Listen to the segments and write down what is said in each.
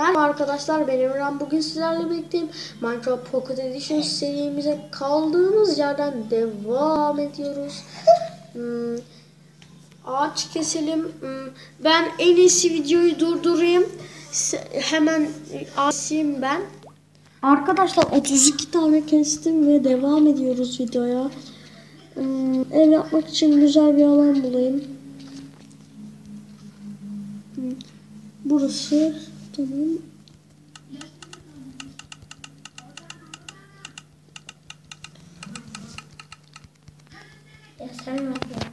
Merhaba arkadaşlar ben Emran bugün sizlerle birlikteyim. Minecraft Pocket Edition serimize kaldığımız yerden devam ediyoruz. Hmm, ağaç keselim. Hmm, ben en iyisi videoyu durdurayım. Hemen e, asayım ben. Arkadaşlar 32 tane kestim ve devam ediyoruz videoya. Hmm, ev yapmak için güzel bir alan bulayım. Hmm, Burası tamam. Ya sen bak ya.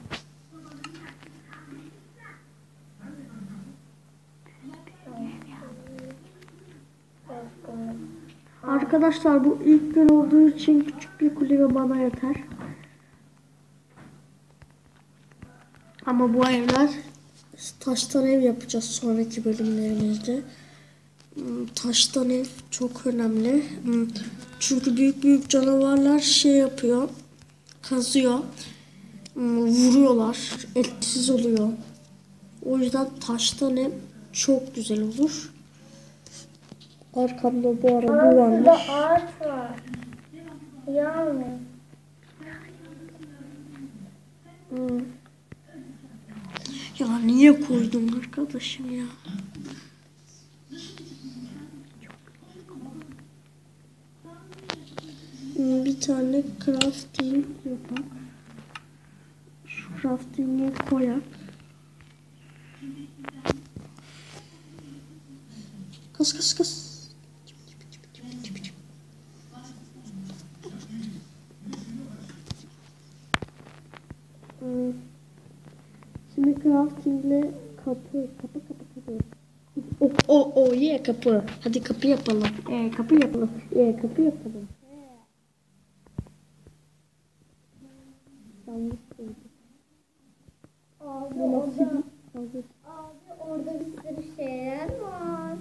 Arkadaşlar bu ilk gün olduğu için küçük bir kulübe bana yeter. Ama bu evler taştan ev yapacağız sonraki bölümlerimizde. Hmm, Taştan ev çok önemli. Hmm, Çünkü büyük büyük canavarlar şey yapıyor. Kazıyor. Hmm, Vuruyorlar. Etkisiz oluyor. O yüzden taştan ev çok güzel olur. Arkamda bu araba Burada varmış. ağaç var. Yani. Ya niye koydun arkadaşım ya? Hmm, Bir tane crafting yapak. Şu crafting'i koyak. Kız kız kız. Hmm. Şimdi craftingle kapı, kapı, kapı, kapı. O, o, o, ye kapı. Hadi kapı yapalım. Ee, kapı yapalım. Ee, kapı yapalım. Yanlış oldu. Abi orada, Abi, orada bir sürü şeyler var.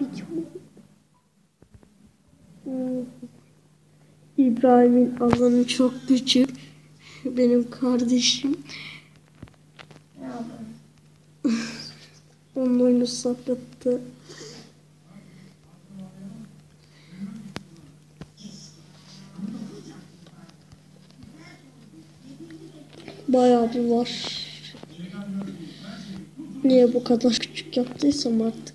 bir çok... İbrahim'in alanı çok küçük. Benim kardeşim. Ne yapalım? Onun oyunu saklattı. Bayağı bir var. Niye bu kadar küçük yaptıysam artık.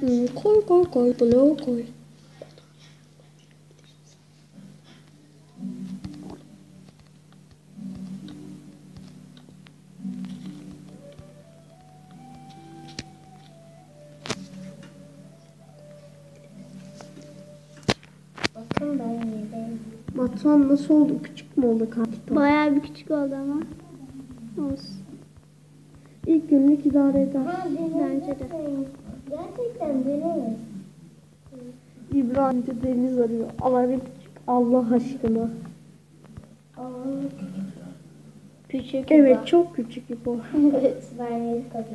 Hmm, koy koy koy bloğu koy. Batuhan nasıl oldu? Küçük mü oldu kartı? Bayağı bir küçük oldu ama. Olsun. İlk günlük idare eder. Ha, Bence de. Gerçekten deneyin. İbrahim de deniz arıyor. Alarım küçük. Allah aşkına. Aa, Küçük. Evet çok küçük bu. evet, ben yedim tabii.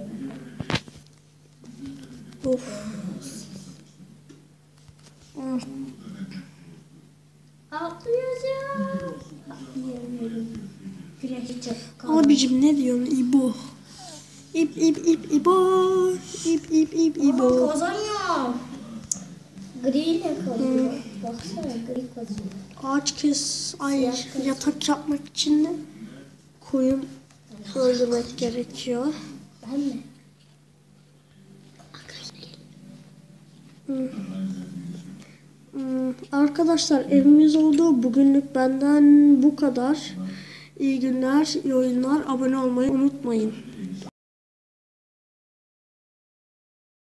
Of. Hmm. Atlayacağım. Çok Abicim ne diyorsun İbo? İp ip ip İbo. İp ip ip Aa, İbo. kazanıyor. Gri ile kazıyor. Baksana gri kazıyor. Ağaç kes. Ay yatak yapmak için de koyun öldürmek gerekiyor. Ben mi? Hmm. Hmm, Arkadaşlar evimiz oldu. Bugünlük benden bu kadar. İyi günler, iyi oyunlar. Abone olmayı unutmayın.